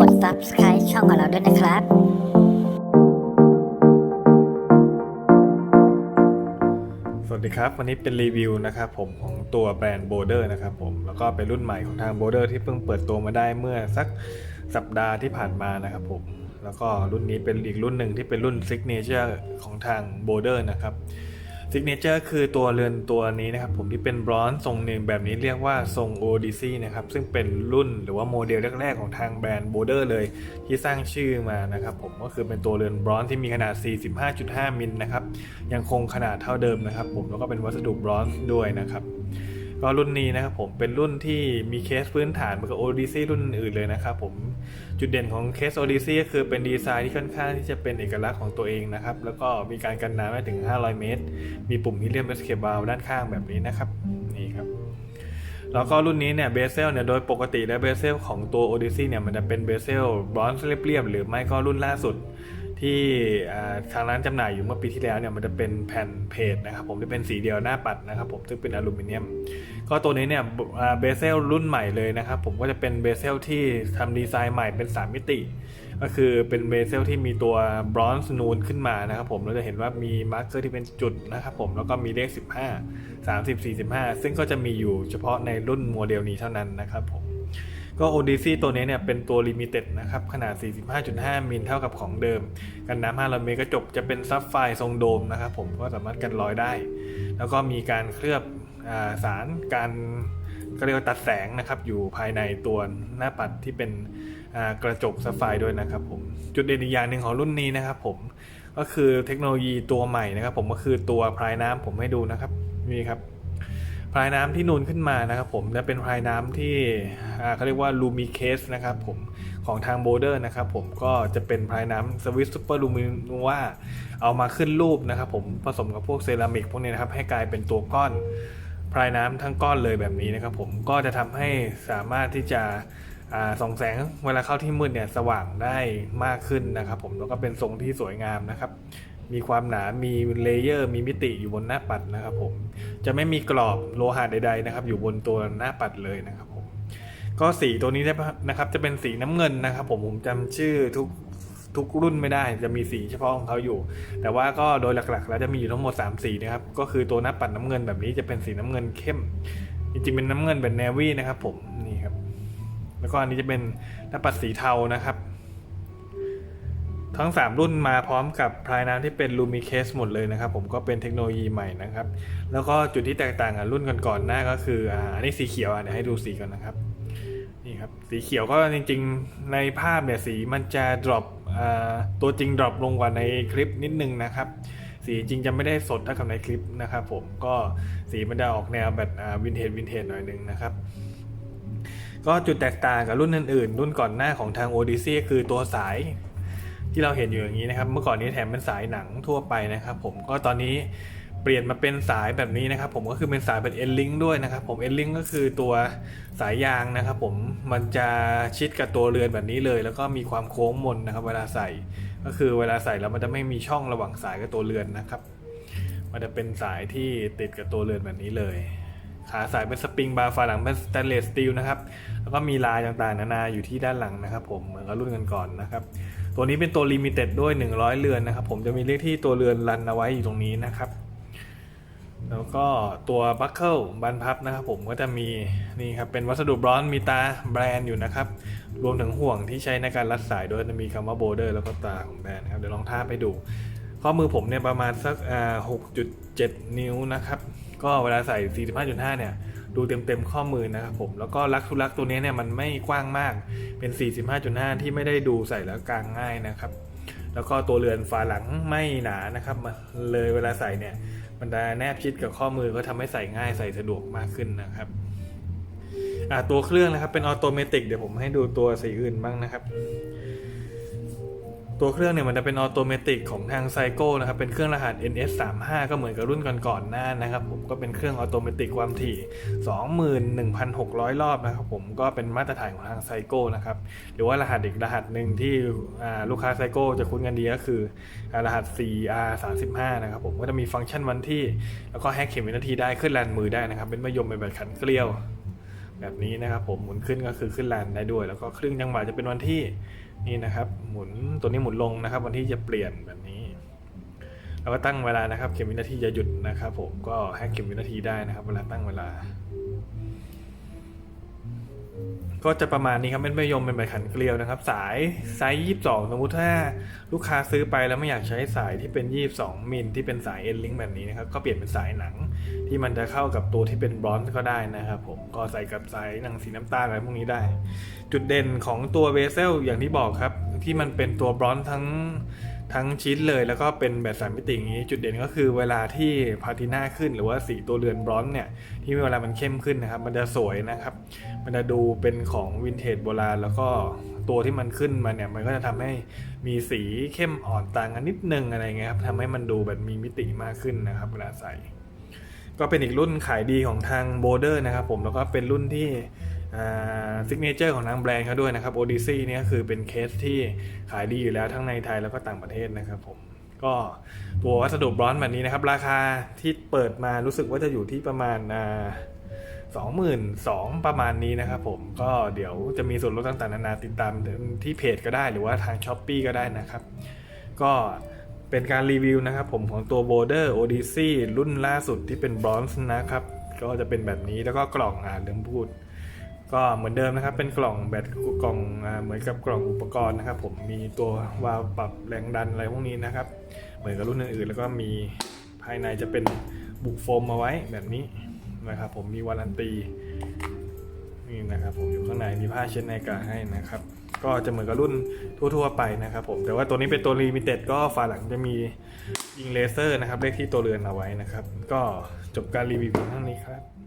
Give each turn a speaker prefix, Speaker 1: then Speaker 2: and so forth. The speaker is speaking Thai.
Speaker 1: กด subscribe ช่องของเราด้วยนะครับ
Speaker 2: สวัสดีครับ วันนี้เป็นรีวิวนะครับผมของตัวแบรนด์โบเดอร์นะครับผมแล้วก็เป็นรุ่นใหม่ของทางโบเดอร์ที่เพิ่งเปิดตัวมาได้เมื่อสักสัปดาห์ที่ผ่านมานะครับผมแล้วก็รุ่นนี้เป็นอีกรุ่นหนึ่งที่เป็นรุ่น Signature ของทางโบ เดอร์นะครับ Signature คือตัวเรือนตัวนี้นะครับผมที่เป็นบรอนซ์ทรงหนึ่งแบบนี้เรียกว่าทรงโอดิซี่นะครับซึ่งเป็นรุ่นหรือว่าโมเดลแรกๆของทางแบรนด์โบเดอร์เลย ที่สร้างชื่อมานะครับผมก็คือเป็นตัวเรือนบรอนซ์ที่มีขนาด 45.5 มิลนะครับยังคงขนาดเท่าเดิมนะครับผมแล้วก็เป็นวัสดุบรอนซ์ด้วยนะครับ ก็รุ่นนี้นะครับผมเป็นรุ่นที่มีเคสพื้นฐานเหมือนกับ Odyssey รุ่นอื่นเลยนะครับผมจุดเด่นของเคส Odyssey ก็คือเป็นดีไซน์ที่ค่อนข้างที่จะเป็นเอกลักษณ์ของตัวเองนะครับ แล้วก็มีการกันน้ำได้ถึง 500 เมตร มีปุ่มที่เรียก escape valve ด้านข้างแบบนี้นะครับนี่ครับแล้วก็รุ่นนี้เนี่ยเบเซลเนี่ยโดยปกติแล้วเบเซลของตัว Odyssey เนี่ยมันจะเป็นเบเซลบรอนซ์เรียบๆหรือไม่ก็รุ่นล่าสุด ที่ทางร้านจำหน่ายอยู่เมื่อปีที่แล้วเนี่ยมันจะเป็นแผ่นเพจนะครับผมที่เป็นสีเดียวหน้าปัดนะครับผมซึ่งเป็นอลูมิเนียม ก็ตัวนี้เนี่ยเบเซลรุ่นใหม่เลยนะครับผมก็จะเป็นเบเซลที่ทำดีไซน์ใหม่เป็น 3 มิติ ก็คือเป็นเบเซลที่มีตัวบรอนซ์นูนขึ้นมานะครับผมเราจะเห็นว่ามีมาร์กเกอร์ที่เป็นจุดนะครับผมแล้วก็มีเลข 15 30 45 ซึ่งก็จะมีอยู่เฉพาะในรุ่นโมเดลนี้เท่านั้นนะครับผม ก็ Odyssey ตัวนี้เนี่ยเป็นตัว Limited นะครับขนาด 45.5 มิลเท่ากับของเดิม กันน้ำ500เมตรกระจกจะเป็นซับไฟทรงโดมนะครับผมก็สามารถกันรอยได้ แล้วก็มีการเคลือบอสารการก็เรียกว่าตัดแสงนะครับอยู่ภายในตัวหน้าปัดที่เป็นกระจกซับไฟด้วยนะครับผมจุดเด่นอีกอย่างหนึ่งของรุ่นนี้นะครับผมก็คือเทคโนโลยีตัวใหม่นะครับผมก็คือตัวพรายน้ำผมให้ดูนะครับนี่ครับ พรายน้ำที่นูนขึ้นมานะครับผมและเป็นพรายน้ำที่เขาเรียกว่าลูมิเคสนะครับผมของทางโบเดอร์นะครับผมก็จะเป็นพรายน้ำสวิตซูเปอร์ลูมินว่าเอามาขึ้นรูปนะครับผมผสมกับพวกเซรามิกพวกนี้นะครับให้กลายเป็นตัวก้อนพรายน้ำทั้งก้อนเลยแบบนี้นะครับผมก็จะทำให้สามารถที่จะส่องแสงเวลาเข้าที่มืดเนี่ยสว่างได้มากขึ้นนะครับผมแล้วก็เป็นทรงที่สวยงามนะครับ มีความหนา มีเลเยอร์ มีมิติอยู่บนหน้าปัดนะครับผม จะไม่มีกรอบโลหะใด ๆ นะครับ อยู่บนตัวหน้าปัดเลยนะครับผม ก็สีตัวนี้นะครับ จะเป็นสีน้ำเงินนะครับ ผม ผมจำชื่อทุกทุกรุ่นไม่ได้จะมีสีเฉพาะของเขาอยู่ แต่ว่าก็โดยหลักๆ แล้วจะมีอยู่ทั้งหมด 3 สีนะครับ ก็คือตัวหน้าปัดน้ำเงินแบบนี้จะเป็นสีน้ำเงินเข้ม จริงๆ เป็นน้ำเงินเป็นเนวี่นะครับ ผม นี่ครับ แล้วก็อันนี้จะเป็นหน้าปัดสีเทานะครับ ทั้ง 3 รุ่นมาพร้อมกับพลายน้ำที่เป็นลูมิเคสหมดเลยนะครับ ผมก็เป็นเทคโนโลยีใหม่นะครับ แล้วก็จุดที่แตกต่างกับรุ่นก่อนๆหน้าก็คืออันนี้สีเขียวเดี๋ยวให้ดูสีก่อนนะครับนี่ครับสีเขียวก็จริงๆในภาพเนี่ยสีมันจะ drop อ่าตัวจริง drop ลงกว่าในคลิปนิดนึงนะครับ สีจริงจะไม่ได้สดเท่ากับในคลิปนะครับ ผมก็สีมันจะออกแนวแบบวินเทจวินเทจหน่อยนึงนะครับก็จุดแตกต่างกับรุ่นอื่นๆ รุ่นก่อนหน้าของทาง Odyssey คือตัวสาย ที่เราเห็นอยู่อย่างนี้นะครับ เมื่อก่อนนี้แถมเป็นสายหนังทั่วไปนะครับ ผมก็ตอนนี้เปลี่ยนมาเป็นสายแบบนี้นะครับ ผมก็คือเป็นสายเป็น N link ด้วยนะครับ ผม N link ก็คือตัวสายยางนะครับ ผมมันจะชิดกับตัวเรือนแบบนี้เลย แล้วก็มีความโค้งมนนะครับ เวลาใส่ก็คือเวลาใส่แล้วมันจะไม่มีช่องระหว่างสายกับตัวเรือนนะครับ มันจะเป็นสายที่ติดกับตัวเรือนแบบนี้เลยขาสายเป็นสปริงบาร์ฝาหลังเป็นสแตนเลสสตีลนะครับ แล้วก็มีลายต่างๆ นานาอยู่ที่ด้านหลังนะครับ ผมเหมือนกับรุ่นกันก่อนนะครับ ตัวนี้เป็นตัวลิมิเต็ดด้วย 100 เรือนนะครับ ผมจะมีเลขที่ตัวเรือนรันเอาไว้อยู่ตรงนี้นะครับ แล้วก็ตัวบัคเกิลบานพับนะครับ ผมก็จะมีนี่ครับเป็นวัสดุบรอนซ์มีตาแบรนด์อยู่นะครับ รวมถึงห่วงที่ใช้ในการรัดสายด้วยจะมีคำว่าโบเดอร์แล้วก็ตาของแบรนด์นะครับเดี๋ยวลองท่าไปดู ข้อมือผมเนี่ยประมาณสักอ่า6.7นิ้วนะครับ ก็เวลาใส่ 45.5 เนี่ย ดูเต็มๆข้อมือนะครับผม แล้วก็ลักทุลักตัวนี้เนี่ยมันไม่กว้างมากเป็น 45.5 ที่ไม่ได้ดูใส่แล้วกลางง่ายนะครับ แล้วก็ตัวเรือนฝาหลังไม่หนานะครับมันเลยเวลาใส่เนี่ยมันจะแนบชิดกับข้อมือก็ทำให้ใส่ง่ายใส่สะดวกมากขึ้นนะครับตัวเครื่องนะครับเป็นออโตเมติกเดี๋ยวผมให้ดูตัวสีอื่นบ้างนะครับ ตัวเครื่องเนี่ยมันจะเป็นออโตเมติกของทางไซโก้นะครับ เป็นเครื่องรหัส NS35 ก็เหมือนกับรุ่นก่อนๆหน้านะครับผมก็เป็นเครื่องออโตเมติกความถี่ 21,600 รอบนะครับผมก็เป็นมาตรฐานของทางไซโก้นะครับหรือว่ารหัสอีกรหัสหนึ่งที่ลูกค้าไซโก้จะคุ้นกันดีก็คือรหัส 4R35 นะครับผมก็จะมีฟังก์ชันวันที่ แล้วก็แฮกเข็มวินาทีได้ขึ้นแลนมือได้นะครับ เป็นมะยมเป็นแบบขันเกลียว แบบนี้นะครับผมหมุนขึ้นก็คือขึ้นแลนได้ด้วย แล้วก็ครึ่งจังหวะจะเป็นวันที่ นี่นะครับ หมุนตัวนี้หมุนลงนะครับ วันที่จะเปลี่ยนแบบนี้เราก็ตั้งเวลานะครับ เข็มวินาทีจะหยุดนะครับ ผมก็ให้เข็มวินาทีได้นะครับ เวลาตั้งเวลา ก็จะประมาณนี้ครับเป็นไม่ยมเป็นใบขันเกลียวนะครับ สายไซส์ยี่สิบสองสมมติถ้าลูกค้าซื้อไปแล้วไม่อยากใช้สายที่เป็นยี่สิบสองมิลที่เป็นสายเอ็นลิงแบบนี้นะครับก็เปลี่ยนเป็นสายหนัง ที่มันจะเข้ากับตัวที่เป็นบรอนซ์ก็ได้นะครับผมก็ใส่กับสายหนังสีน้ำตาลอะไรพวกนี้ได้ จุดเด่นของตัวเวเซลอย่างที่บอกครับ ที่มันเป็นตัวบรอนซ์ทั้ง ทั้งชิ้นเลยแล้วก็เป็นแบบสามมิติอย่างนี้จุดเด่นก็คือเวลาที่พาติน่าขึ้นหรือว่าสีตัวเรือนบรอนซ์เนี่ยที่เวลามันเข้มขึ้นนะครับมันจะสวยนะครับ มันจะดูเป็นของวินเทจโบราณแล้วก็ตัวที่มันขึ้นมาเนี่ยมันก็จะทำให้มีสีเข้มอ่อนต่างกันนิดนึงอะไรเงี้ยครับทำให้มันดูแบบมีมิติมากขึ้นนะครับเวลาใส่ ก็เป็นอีกรุ่นขายดีของทางโบเดอร์นะครับผมแล้วก็เป็นรุ่นที่ ซิกเนเจอร์ของทางแบรนด์เขาด้วยนะครับ Odyssey เนี่ยคือเป็นเคสที่ขายดีอยู่แล้วทั้งในไทยแล้วก็ต่างประเทศนะครับผมก็ตัววัสดุบรอนซ์แบบนี้นะครับ ราคาที่เปิดมารู้สึกว่าจะอยู่ที่ประมาณสองหมื่นสองประมาณนี้นะครับผมก็เดี๋ยวจะมีส่วนลดต่างๆนานาติดตามที่เพจก็ได้หรือว่าทาง s h อ p e e ก็ได้นะครับ ก็เป็นการรีวิวนะครับผมของตัว Border Odyssey รุ่นล่าสุดที่เป็นบรอนซ์นะครับ ก็จะเป็นแบบนี้แล้วก็กล่องอ่านลืมพูด ก็เหมือนเดิมนะครับ เป็นกล่องแบตกล่องอ่าเหมือนกับกล่องอุปกรณ์นะครับ ผมมีตัววาล์วปรับแรงดันอะไรพวกนี้นะครับ เหมือนกับรุ่นอื่นๆแล้วก็มีภายในจะเป็นบุกโฟมมาไว้แบบนี้นะครับ ผมมีวารันตีนี่นะครับ ผมอยู่ข้างในมีผ้าเช็ดในกาให้นะครับ ก็จะเหมือนกับรุ่นทั่ว ๆ ไปนะครับ ผมแต่ว่าตัวนี้เป็นตัวลิมิเต็ดก็ฝาหลังจะมียิงเลเซอร์นะครับเลขที่ตัวเรือนเอาไว้นะครับ ก็จบการรีวิวเพียงเท่านี้ครับ